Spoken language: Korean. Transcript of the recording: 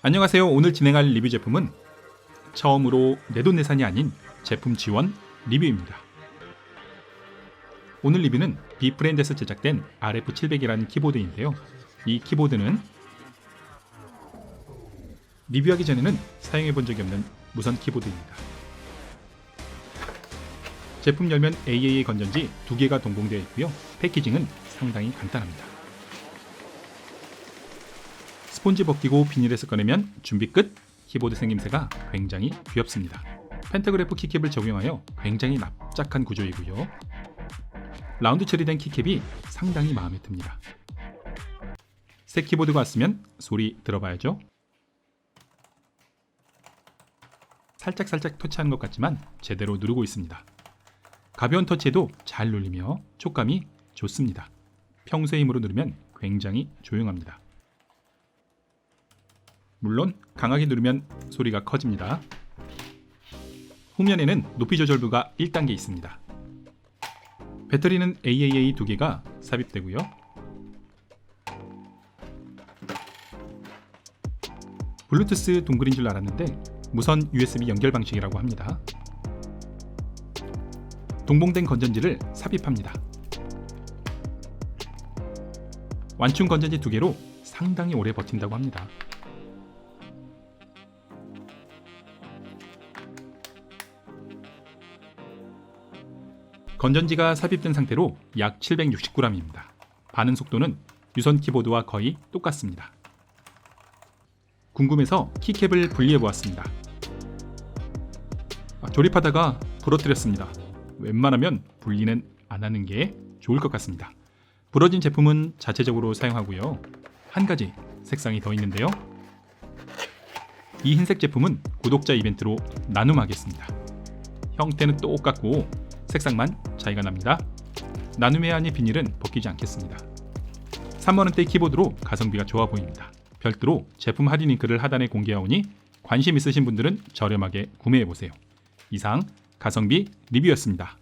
안녕하세요. 오늘 진행할 리뷰 제품은 처음으로 내돈내산이 아닌 제품 지원 리뷰입니다. 오늘 리뷰는 비프렌드에서 제작된 RF700이라는 키보드인데요. 이 키보드는 리뷰하기 전에는 사용해 본 적이 없는 무선 키보드입니다. 제품 열면 AAA 건전지 두 개가 동봉되어 있고요. 패키징은 상당히 간단합니다. 스폰지 벗기고 비닐에서 꺼내면 준비 끝. 키보드 생김새가 굉장히 귀엽습니다. 펜타그래프 키캡을 적용하여 굉장히 납작한 구조이고요. 라운드 처리된 키캡이 상당히 마음에 듭니다. 새 키보드가 왔으면 소리 들어봐야죠. 살짝살짝 터치하는 것 같지만 제대로 누르고 있습니다. 가벼운 터치에도 잘 눌리며 촉감이 좋습니다. 평소의 힘으로 누르면 굉장히 조용합니다. 물론 강하게 누르면 소리가 커집니다. 후면에는 높이 조절부가 1단계 있습니다. 배터리는 AAA 두 개가 삽입되고요. 블루투스 동글인 줄 알았는데 무선 USB 연결 방식이라고 합니다. 동봉된 건전지를 삽입합니다. 완충 건전지 두 개로 상당히 오래 버틴다고 합니다. 건전지가 삽입된 상태로 약 760g입니다. 반응 속도는 유선 키보드와 거의 똑같습니다. 궁금해서 키캡을 분리해 보았습니다. 아, 조립하다가 부러뜨렸습니다. 웬만하면 분리는 안 하는 게 좋을 것 같습니다. 부러진 제품은 자체적으로 사용하고요. 한 가지 색상이 더 있는데요. 이 흰색 제품은 구독자 이벤트로 나눔하겠습니다. 형태는 똑같고 색상만 차이가 납니다. 나눔의 아니 비닐은 벗기지 않겠습니다. 3만원대 키보드로 가성비가 좋아 보입니다. 별도로 제품 할인 링크를 하단에 공개하오니 관심 있으신 분들은 저렴하게 구매해보세요. 이상 가성비 리뷰였습니다.